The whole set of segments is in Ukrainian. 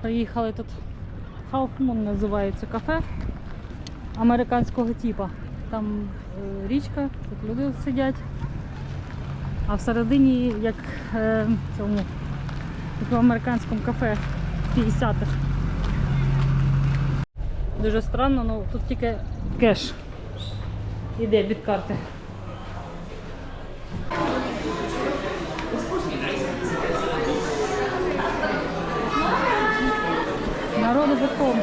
Приїхали тут Moon називається кафе американського типу. Там е, річка, тут люди сидять. А всередині, як е, цьому як в американському кафе 50-х. Дуже странно, але тут тільки кеш і дебіт карти. Народу.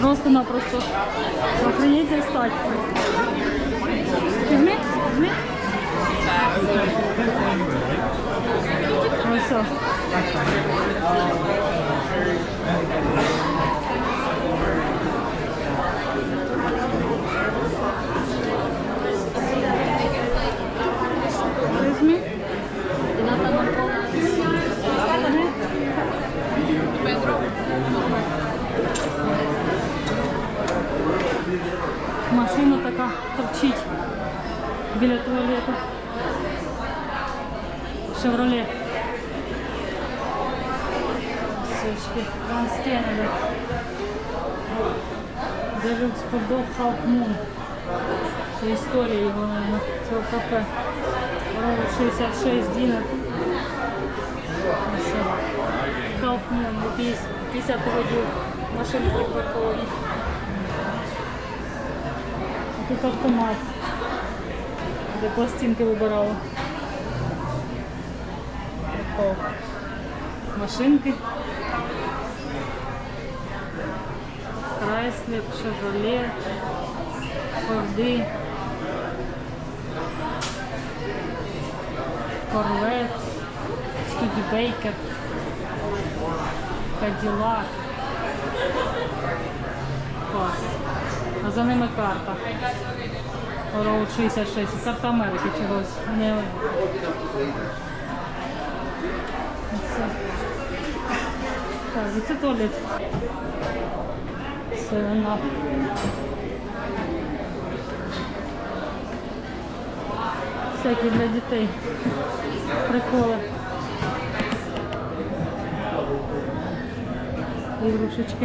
Просто-напросто. Охренеть стать. Машина така торчить біля туалету. Шевроле. Сучки, Ван Стенелі. Даже сподов Half Moon. Це історія його, наверное, цього кафе. Ровно 66 дінер. Ось. Half Moon, 50 років машини припарковані. Тут автомат, де пластинки вибирали. Машинки. Крайслер, Шевроле, Форди, Корвет, Студібейкер, Каділак. Клас. А за ними карта. Роуд 66. І Карта Америки чогось. Не... Це. Так, це туалет. Up. Всякі для дітей. Приколи. 이걸로 쓰지.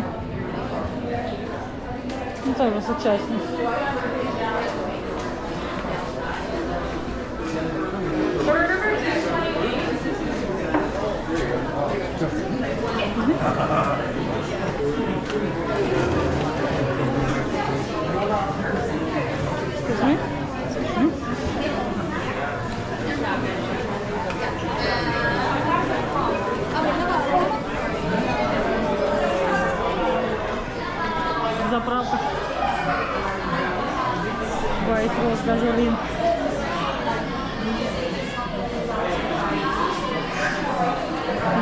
진짜 이거 쓰지 않습 Excuse me? White Rose газолин.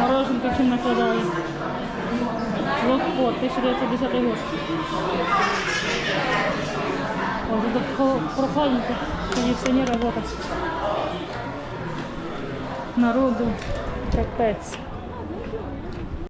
Мороженка чим накладали. Локпот, 1910 год. О, тут хо- прохладненько, кондиционер работает. Народу капець.